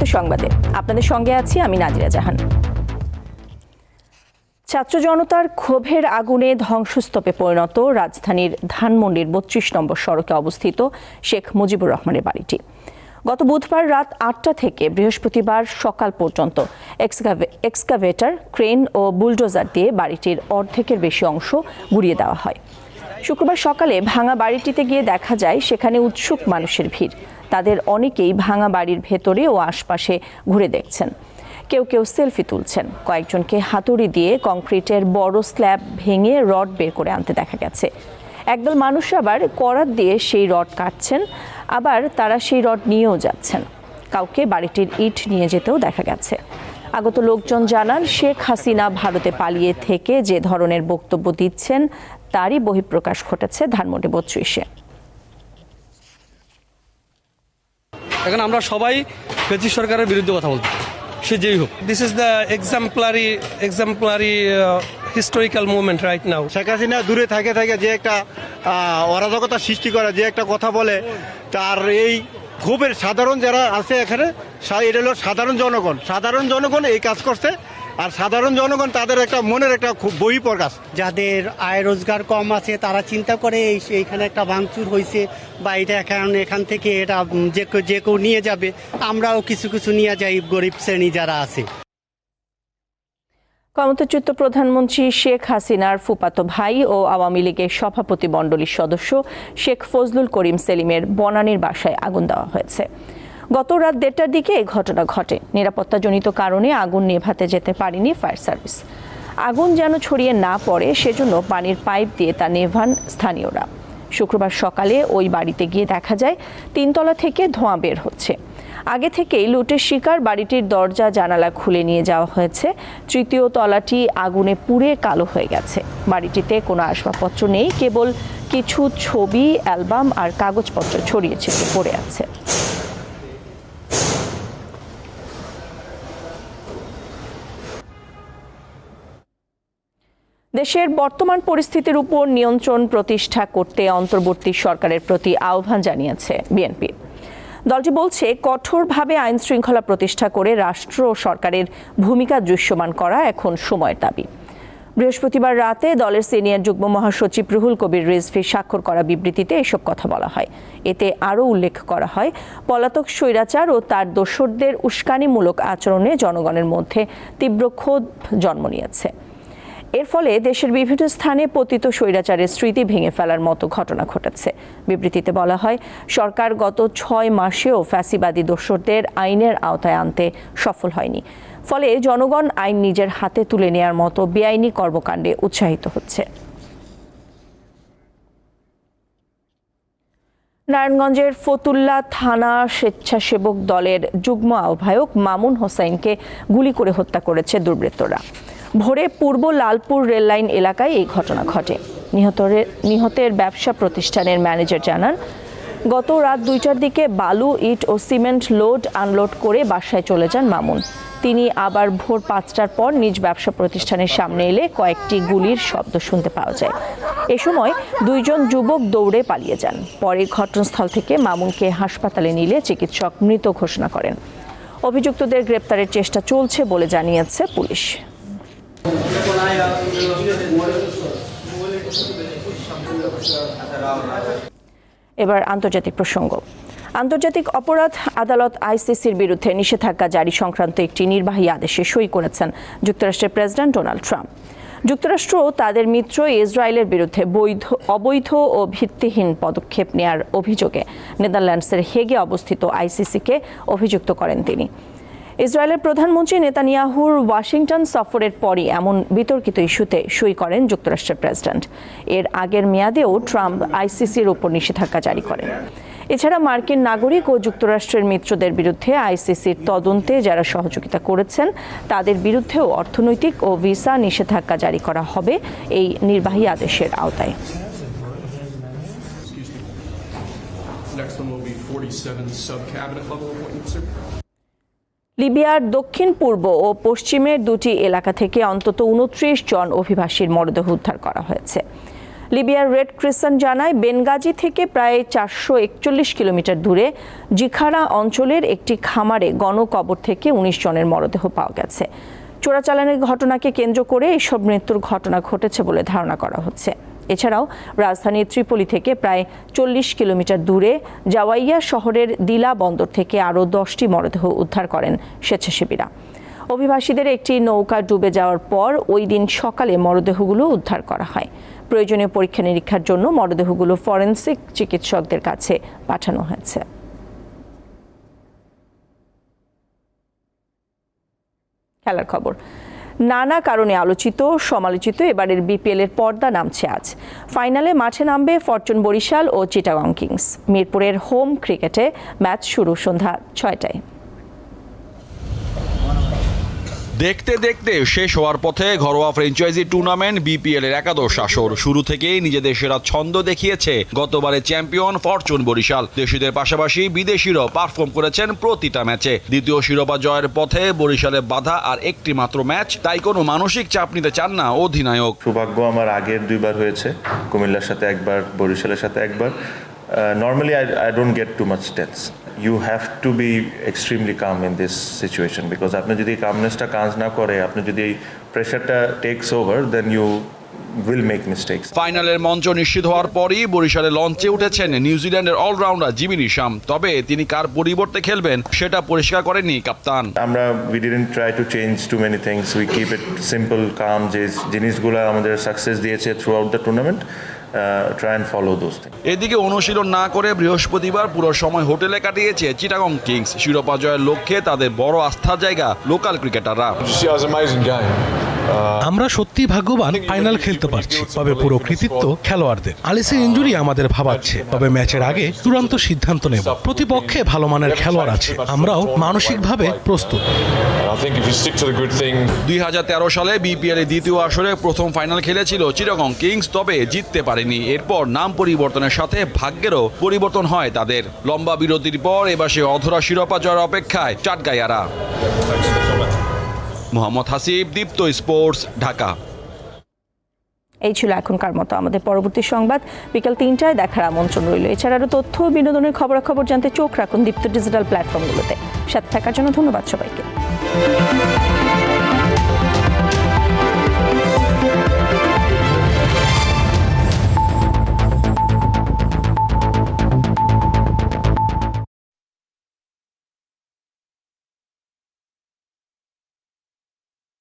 দীপ্ত সংবাদে। আপনাদের সঙ্গে আছি আমি নাজিরা জাহান। ছাত্র জনতার ক্ষোভের আগুনে ধ্বংসস্তূপে পরিণত রাজধানীর ধানমন্ডির বত্রিশ নম্বর সড়কে অবস্থিত শেখ মুজিবুর রহমানের বাড়িটি। গত বুধবার রাত আটটা থেকে বৃহস্পতিবার সকাল পর্যন্ত এক্সকাভে- এক্সকাভেটর, ক্রেন ও বুলডোজার দিয়ে বাড়িটির অর্ধেকের বেশি অংশ গুড়িয়ে দেওয়া হয়। শুক্রবার সকালে ভাঙা বাড়িটিতে গিয়ে দেখা যায় সেখানে উৎসুক মানুষের ভিড়। তাদের অনেকেই ভাঙা বাড়ির ভেতরে ও আশপাশে ঘুরে দেখছেন। কেউ কেউ সেলফি তুলছেন। কয়েকজনকে হাতুড়ি দিয়ে কংক্রিটের বড় স্ল্যাব ভেঙে রড বের করে আনতে দেখা গেছে। একদল মানুষ আবার করাত দিয়ে সেই রড কাটছেন, আবার তারা সেই রড নিয়েও যাচ্ছেন। কাউকে বাড়িটির ইট নিয়ে যেতেও দেখা গেছে। আগত লোকজন জানান, শেখ হাসিনা ভারতে পালিয়ে থেকে যে ধরনের বক্তব্য দিচ্ছেন তারই বহিঃপ্রকাশ ঘটেছে ধানমন্ডি বত্রিশে এখন আমরা সবাই ব্রিটিশ সরকারের বিরুদ্ধে কথা বলতে সে যেই হোক। This is the exemplary exemplary uh, historical right now now. Sheikh Hasina দূরে থাকে থাকে যে একটা অরাজকতা সৃষ্টি করে যে একটা কথা বলে তার এই ক্ষোভের সাধারণ যারা আছে এখানে এটা হলো সাধারণ জনগণ। সাধারণ জনগণ এই কাজ করছে আর সাধারণ জনগণ তাদের একটা মনের একটা খুব বহিঃপ্রকাশ। যাদের আয় রোজগার কম আছে তারা চিন্তা করে এই এইখানে একটা ভাঙচুর হয়েছে বা এটা এখন এখান থেকে এটা যে কেউ- যে কেউ নিয়ে যাবে আমরাও কিছু কিছু নিয়ে যাই গরিব শ্রেণি যারা আছে। ক্ষমতাচ্যুত প্রধানমন্ত্রী শেখ হাসিনার ফুপাতো ভাই ও আওয়ামী লীগের সভাপতি মণ্ডলীর সদস্য শেখ ফজলুল করিম সেলিমের বনানীর বাসায় আগুন দেওয়া হয়েছে। গত রাত দেড়টার দিকে এই ঘটনা ঘটে। নিরাপত্তাজনিত কারণে আগুন নেভাতে যেতে পারেনি ফায়ার সার্ভিস। আগুন যেন ছড়িয়ে না পড়ে, সেজন্য পানির পাইপ দিয়ে তা নেভান স্থানীয়রা। শুক্রবার সকালে ওই বাড়িতে গিয়ে দেখা যায়, তিনতলা থেকে ধোঁয়া বের হচ্ছে। আগে থেকেই লুটের শিকার বাড়িটির দরজা, জানালা খুলে নিয়ে যাওয়া হয়েছে। তৃতীয় তলাটি আগুনে পুড়ে কালো হয়ে গেছে। বাড়িটিতে কোনো আসবাবপত্র নেই, কেবল কিছু ছবি, অ্যালবাম আর কাগজপত্র ছড়িয়ে পড়ে আছে। দেশের বর্তমান পরিস্থিতির উপর নিয়ন্ত্রণ প্রতিষ্ঠা করতে অন্তর্বর্তী সরকারের প্রতি আহ্বান জানিয়েছে বিএনপি। দলটি বলছে, কঠোরভাবে আইন শৃঙ্খলা প্রতিষ্ঠা করে রাষ্ট্র ও সরকারের ভূমিকা দৃশ্যমান করা এখন সময়ের দাবি। বৃহস্পতিবার রাতে দলের সিনিয়র যুগ্ম মহাসচিব রুহুল কবির রিজভি স্বাক্ষর করা বিবৃতিতে এসব কথা বলা হয়। এতে আরও উল্লেখ করা হয়, পলাতক স্বৈরাচার ও তার দোসরদের উস্কানিমূলক আচরণে জনগণের মধ্যে তীব্র ক্ষোভ জন্ম নিয়েছে। এর ফলে দেশের বিভিন্ন স্থানে পতিত স্বৈরাচারের স্মৃতি ভেঙে ফেলার মতো ঘটনা ঘটেছে। বিবৃতিতে বলা হয়, সরকার গত ছয় মাসেও ফ্যাসিবাদী দোসরদের আইনের আওতায় আনতে সফল হয়নি। ফলে জনগণ আইন নিজের হাতে তুলে নেয়ার মতো বেআইনি কর্মকাণ্ডে উৎসাহিত হচ্ছে। নারায়ণগঞ্জের ফতুল্লা থানা স্বেচ্ছাসেবক দলের যুগ্ম আহ্বায়ক মামুন হোসাইনকে গুলি করে হত্যা করেছে দুর্বৃত্তরা। ভোরে পূর্ব লালপুর রেললাইন এলাকায় এই ঘটনা ঘটে। নিহতের নিহতের ব্যবসা প্রতিষ্ঠানের ম্যানেজার জানান, গত রাত দুইটার দিকে বালু, ইট ও সিমেন্ট লোড আনলোড করে বাসায় চলে যান মামুন। তিনি আবার ভোর পাঁচটার পর নিজ ব্যবসা প্রতিষ্ঠানের সামনে এলে কয়েকটি গুলির শব্দ শুনতে পাওয়া যায়। এ সময় দুইজন যুবক দৌড়ে পালিয়ে যান। পরে ঘটনাস্থল থেকে মামুনকে হাসপাতালে নিলে চিকিৎসক মৃত ঘোষণা করেন। অভিযুক্তদের গ্রেপ্তারের চেষ্টা চলছে বলে জানিয়েছে পুলিশ। এবার আন্তর্জাতিক প্রসঙ্গ। আন্তর্জাতিক অপরাধ আদালত আইসিসির বিরুদ্ধে নিষেধাজ্ঞা জারি সংক্রান্ত একটি নির্বাহী আদেশে সই করেছেন যুক্তরাষ্ট্রের প্রেসিডেন্ট ডোনাল্ড ট্রাম্প। যুক্তরাষ্ট্র তাদের মিত্র ইসরায়েলের বিরুদ্ধে বৈধ, অবৈধ ও ভিত্তিহীন পদক্ষেপ নেয়ার অভিযোগে নেদারল্যান্ডসের হেগে অবস্থিত আইসিসিকে অভিযুক্ত করেন তিনি। ইসরায়েলের প্রধানমন্ত্রী নেতানিয়াহুর ওয়াশিংটন সফরের পরই এমন বিতর্কিত ইস্যুতে সই করেন যুক্তরাষ্ট্রের প্রেসিডেন্ট। এর আগের মেয়াদেও ট্রাম্প আইসিসির উপর নিষেধাজ্ঞা জারি করেন। এছাড়া মার্কিন নাগরিক ও যুক্তরাষ্ট্রের মিত্রদের বিরুদ্ধে আইসিসির তদন্তে যারা সহযোগিতা করেছেন, তাদের বিরুদ্ধেও অর্থনৈতিক ও ভিসা নিষেধাজ্ঞা জারি করা হবে এই নির্বাহী আদেশের আওতায়। Next one will be 47 sub-cabinet level appointments. লিবিয়ার দক্ষিণ, পূর্ব ও পশ্চিমের দুটি এলাকা থেকে অন্তত উনত্রিশ জন অভিবাসীর মরদেহ উদ্ধার করা হয়েছে। লিবিয়ার রেড ক্রিসেন্ট জানায়, বেনগাজি থেকে প্রায় চারশো একচল্লিশ কিলোমিটার দূরে জিখারা অঞ্চলের একটি খামারে গণকবর থেকে উনিশ জনের মরদেহ পাওয়া গেছে। চোরাচালানের ঘটনাকে কেন্দ্র করে এসব মৃত্যুর ঘটনা ঘটেছে বলে ধারণা করা হচ্ছে। এছাড়াও রাজধানী ত্রিপলি থেকে প্রায় চল্লিশ কিলোমিটার দূরে জাওয়াইয়া শহরের দিলা বন্দর থেকে আরও দশটি মরদেহ উদ্ধার করেন স্বেচ্ছাসেবীরা। অভিবাসীদের একটি নৌকা ডুবে যাওয়ার পর ওই দিন সকালে মরদেহগুলো উদ্ধার করা হয়। প্রয়োজনীয় পরীক্ষা নিরীক্ষার জন্য মরদেহগুলো ফরেনসিক চিকিৎসকদের কাছে পাঠানো হয়েছে। খেলার খবর। নানা কারণে আলোচিত, সমালোচিত এবারের বিপিএল এর পর্দা নামছে আজ। ফাইনালে মাঠে নামবে ফরচুন বরিশাল ও চিটাগং কিংস। মিরপুরের হোম ক্রিকেটে ম্যাচ শুরু সন্ধ্যা ছয়টায়। দেখতে দেখতে শেষ হওয়ার পথে ঘরোয়া ফ্র্যাঞ্চাইজি টুর্নামেন্ট বিপিএল এর একাদশ আসর। শুরু থেকেই নিজেদের সেরা ছন্দ দেখিয়েছে গতবারের চ্যাম্পিয়ন ফরচুন বরিশাল। দেশিদের পাশাপাশি বিদেশিরাও পারফর্ম করেছেন প্রতিটা ম্যাচে। দ্বিতীয় শিরোপা জয়ের পথে বরিশালে বাধা আর একটি মাত্র ম্যাচ, তাই কোনো মানসিক চাপ নিতে চান না অধিনায়ক। সৌভাগ্য আমার আগের দুইবার হয়েছে। কুমিল্লার সাথে একবার, বরিশালের সাথে একবার। Normally I I don't get too much tense you have to be extremely calm in this situation because আপনি যদি কামনেসটা কাজ না করে আপনি যদি প্রেশারটা takes over then you will make mistakes ফাইনালের মঞ্চ নিশ্চিত হওয়ার পরই বরিশালে লঞ্চে উঠেছেন নিউজিল্যান্ডের অলরাউন্ডার জিমি নিশাম। তবে তিনি কার পরিবর্তে খেলবেন সেটা পরিষ্কার করেননি কাপ্তান। আমরা we didn't try to change too many things we keep it simple calm যে জিনিসগুলো আমাদের সাকসেস দিয়েছে throughout the tournament try and follow those এদিকে অনুশীলন না করে বৃহস্পতিবার পুরো সময় হোটেলে কাটিয়েছে চিটাগং কিংস। শিরোপা জয়ের লক্ষ্যে তাদের বড় আস্থার জায়গা লোকাল ক্রিকেটাররা। আমরা সত্যি ভাগ্যবান ফাইনাল খেলতে পারছি তবে পুরো কৃতিত্ব খেলোয়াড়দের। আলিসের ইঞ্জুরি আমাদের ভাবাচ্ছে তবে ম্যাচের আগে চূড়ান্ত সিদ্ধান্ত নেব। প্রতিপক্ষে ভালো মানের খেলোয়াড় আছে আমরাও মানসিকভাবে প্রস্তুত। And I think if you stick to the good thing, দুই সালে বিপিএল এর দ্বিতীয় আসরে প্রথম ফাইনাল খেলেছিল চিটাগং কিংস তবে জিততে পারেনি। এরপর নাম পরিবর্তনের সাথে ভাগ্যেরও পরিবর্তন হয় তাদের। লম্বা বিরতির পর এবার সে অধরা শিরোপা জয়ের অপেক্ষায় চাটগাইয়ারা। মোহাম্মদ হাসিব, দীপ্ত স্পোর্টস, ঢাকা। এই ছিল এখনকার মতো আমাদের পরবর্তী সংবাদ। বিকাল তিনটায় দেখার আমন্ত্রণ রইল। এছাড়া আরও তথ্য বিনোদনের খবরাখবর জানতে চোখ রাখুন দীপ্ত ডিজিটাল প্ল্যাটফর্মগুলোতে। সাথে থাকার জন্য ধন্যবাদ সবাইকে।